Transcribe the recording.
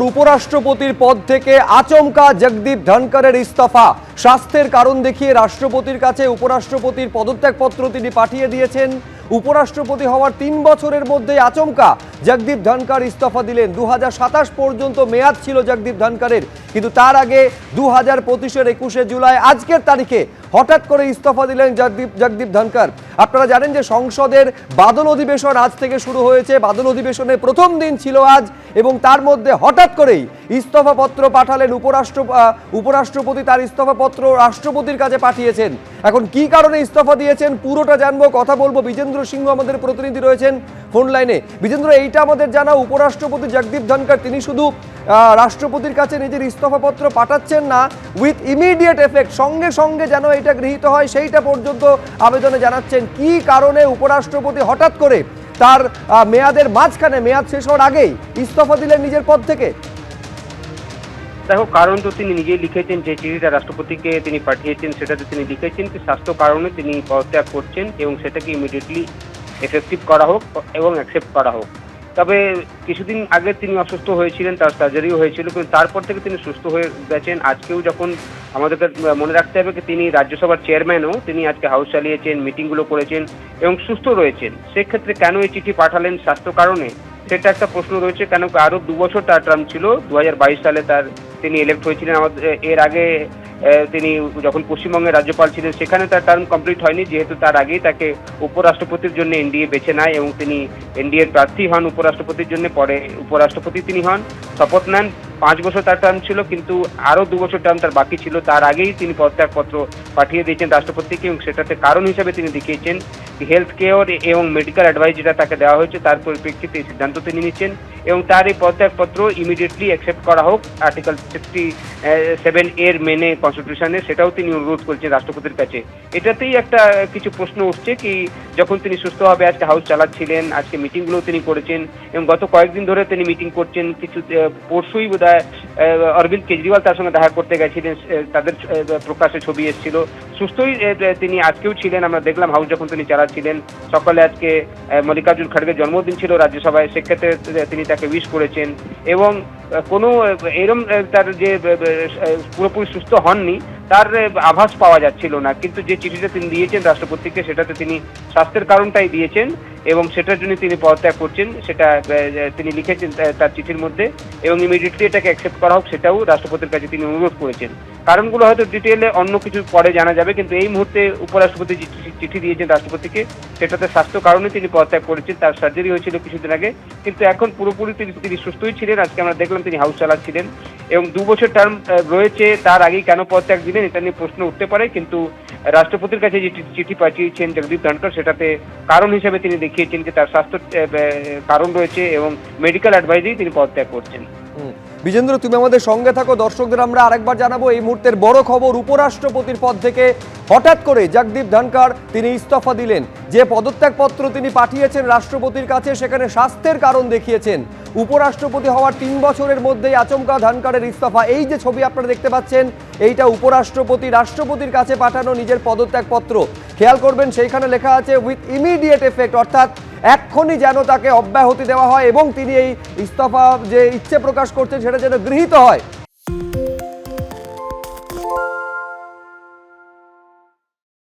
উপরাষ্ট্রপতির পদ থেকে আচমকা জগদীপ ধনকরের ইস্তফা। স্বাস্থ্যের কারণ দেখিয়ে রাষ্ট্রপতির কাছে উপরাষ্ট্রপতির পদত্যাগপত্র তিনি পাঠিয়ে দিয়েছেন। উপরাষ্ট্রপতি হওয়ার তিন বছরের মধ্যে আচমকা জগদীপ ধনকর ইস্তফা দিলেন। দু হাজার সাতাশ পর্যন্ত মেয়াদ ছিল জগদীপ ধনকরের, কিন্তু তার আগে দু হাজার পঁচিশের একুশে জুলাই আজকের তারিখে হঠাৎ করে ইস্তফা দিলেন জগদীপ জগদীপ ধনকর। আপনারা জানেন যে সংসদের বাদল অধিবেশন আজ থেকে শুরু হয়েছে। বাদল অধিবেশনের প্রথম দিন ছিল আজ, এবং তার মধ্যে হঠাৎ করেই ইস্তফাপত্র পাঠালেন উপরাষ্ট্র উপরাষ্ট্রপতি। তার ইস্তফাপত্র রাষ্ট্রপতির কাছে পাঠিয়েছেন। এখন কি কারণে ইস্তফা দিয়েছেন পুরোটা জানব, কথা বলব। বিজেন্দ্র সিংহ আমাদের প্রতিনিধি রয়েছেন। ফোন লাইনে। বিজেন্দ্র, এইটা আমাদের জানা, উপরাষ্ট্রপতি জগদীপ ধনকর তিনি শুধু রাষ্ট্রপতির কাছে নিজের ইস্তফাপত্র পাঠাচ্ছেন না উইথ ইমিডিয়েট এফেক্ট সঙ্গে সঙ্গে যেন এটা গৃহীত হয়, সেইটা পর্যন্ত আবেদনে জানাচ্ছেন। কি কারণে উপরাষ্ট্রপতি হঠাৎ করে তার মেয়াদের মাঝখানে, মেয়াদ শেষ হওয়ার আগেই ইস্তফা দিলেন নিজের পদ থেকে? দেখো, কারণ তো তিনি নিজেই লিখেছেন, যে চিঠিটা রাষ্ট্রপতিকে তিনি পাঠিয়েছেন, সেটাতে তিনি লিখেছেন, যে স্বাস্থ্য কারণে তিনি পদত্যাগ করছেন, এবং সেটাকে ইমিডিয়েটলি এফেক্টিভ করা হোক এবং অ্যাকসেপ্ট করা হোক। তবে কিছুদিন আগে তিনি অসুস্থ হয়েছিলেন, তার সার্জারিও হয়েছিল, কিন্তু তারপর থেকে তিনি সুস্থ হয়ে গেছেন। আজকেও যখন আমাদেরকে মনে রাখতে হবে তিনি রাজ্যসভার চেয়ারম্যানও তিনি আজকে হাউস চালিয়েছেন মিটিংগুলো করেছেন এবং সুস্থ রয়েছেন। সেক্ষেত্রে কেন এই চিঠি পাঠালেন, স্বাস্থ্য কারণে? সেটা একটা প্রশ্ন রয়েছে, কেন আরও আরও দু বছর তার টার্ম ছিল। দু হাজার বাইশ সালে তার তিনি ইলেক্ট হয়েছিলেন। আমাদের, এর আগে তিনি যখন পশ্চিমবঙ্গের রাজ্যপাল ছিলেন, সেখানে তার টার্ম কমপ্লিট হয়নি, যেহেতু তার আগেই তাকে উপরাষ্ট্রপতির জন্য এনডিএ বেছে নেয় এবং তিনি এনডিএর প্রার্থী হন উপরাষ্ট্রপতির জন্য, পরে উপরাষ্ট্রপতি তিনি হন। শপথ নেন। পাঁচ বছর তার টার্ম ছিল, কিন্তু আরও দু বছর টার্ম তার বাকি ছিল। তার আগেই তিনি পদত্যাগপত্র পাঠিয়ে দিয়েছেন রাষ্ট্রপতিকে এবং সেটাতে কারণ হিসাবে তিনি দেখিয়েছেন হেলথ কেয়ার এবং মেডিকেল অ্যাডভাইস যেটা তাকে দেওয়া হয়েছে, তার পরিপ্রেক্ষিতে এই সিদ্ধান্ত তিনি নিচ্ছেন এবং তার এই পদত্যাগপত্র ইমিডিয়েটলি অ্যাকসেপ্ট করা হোক। আর্টিকেল সিক্সটি সেভেন এর মেনে কনস্টিটিউশনে সেটাও তিনি অনুরোধ করছেন রাষ্ট্রপতির কাছে। এটাতেই একটা কিছু প্রশ্ন উঠছে কি, যখন তিনি সুস্থভাবে আজকে হাউস চালাচ্ছিলেন, আজকে মিটিংগুলো তিনি করেছেন এবং গত কয়েকদিন ধরে তিনি মিটিং করছেন, কিছু পরশুই বোধ অরবিন্দ কেজরিওয়াল তার সঙ্গে দেখা করতে গেছিলেন তাদের প্রকাশে ছবি এসেছিল। সুস্থই তিনি আজকেও ছিলেন, আমরা দেখলাম হাউস যখন তিনি চালাচ্ছিলেন। সকালে আজকে মল্লিকার্জুন খড়গের জন্মদিন ছিল রাজ্যসভায়, সেক্ষেত্রে তিনি তাকে উইশ করেছেন। এবং কোনো এরম তার যে পুরোপুরি সুস্থ হননি, তার আভাস পাওয়া যাচ্ছিল না। কিন্তু যে চিঠিটা তিনি দিয়েছেন রাষ্ট্রপতিকে, সেটাতে তিনি স্বাস্থ্যের কারণটাই দিয়েছেন। এবং সেটার জন্য তিনি পদত্যাগ করছেন, সেটা তিনি লিখেছেন তার চিঠির মধ্যে এবং ইমিডিয়েটলি এটাকে অ্যাকসেপ্ট করা হোক সেটাও রাষ্ট্রপতির কাছে তিনি অনুরোধ করেছেন। কারণগুলো হয়তো ডিটেলে অন্য কিছু পরে জানা যাবে, কিন্তু এই মুহূর্তে উপরাষ্ট্রপতি চিঠি- দিয়েছেন রাষ্ট্রপতিকে, সেটাতে স্বাস্থ্য কারণে তিনি পদত্যাগ করেছেন, তার সার্জারি হয়েছিল কিছুদিন আগে, কিন্তু এখন পুরোপুরি তিনি সুস্থই ছিলেন। আজকে আমরা দেখলাম তিনি হাউস চালাচ্ছিলেন এবং দু বছর টার্ম রয়েছে, তার আগেই কেন পদত্যাগ দিলেন এটা নিয়ে প্রশ্ন উঠতে পারে, কিন্তু রাষ্ট্রপতির কাছে যে চিঠি- পাঠিয়েছেন জগদীপ ধনকর সেটাতে কারণ হিসেবে তিনি দেখিয়েছেন যে তার স্বাস্থ্য কারণ রয়েছে এবং মেডিকেল অ্যাডভাইজেই তিনি পদত্যাগ করছেন। বিজেন্দ্র, তুমি আমাদের সঙ্গে থাকো, দর্শকদের আমরা আরেকবার জানাব এই মুহূর্তের বড় খবর উপরাষ্ট্রপতির পদ থেকে হঠাৎ করে জগদীপ ধনকর তিনি ইস্তফা দিলেন। যে পদত্যাগপত্র তিনি পাঠিয়েছেন রাষ্ট্রপতির কাছে, সেখানে স্বাস্থ্যের কারণ দেখিয়েছেন। উপরাষ্ট্রপতি হওয়ার তিন বছরের মধ্যেই আচমকা ধানকারের ইস্তফা। এই যে ছবি আপনারা দেখতে পাচ্ছেন, এইটা উপরাষ্ট্রপতি, রাষ্ট্রপতির কাছে পাঠানো নিজের পদত্যাগপত্র। খেয়াল করবেন, সেইখানে লেখা আছে উইথ ইমিডিয়েট এফেক্ট অর্থাৎ এক্ষুনি যেন তাকে অব্যাহতি দেওয়া হয় এবং তিনি এই ইস্তফা যে ইচ্ছে প্রকাশ করছেন, সেটা যেন গৃহীত হয়।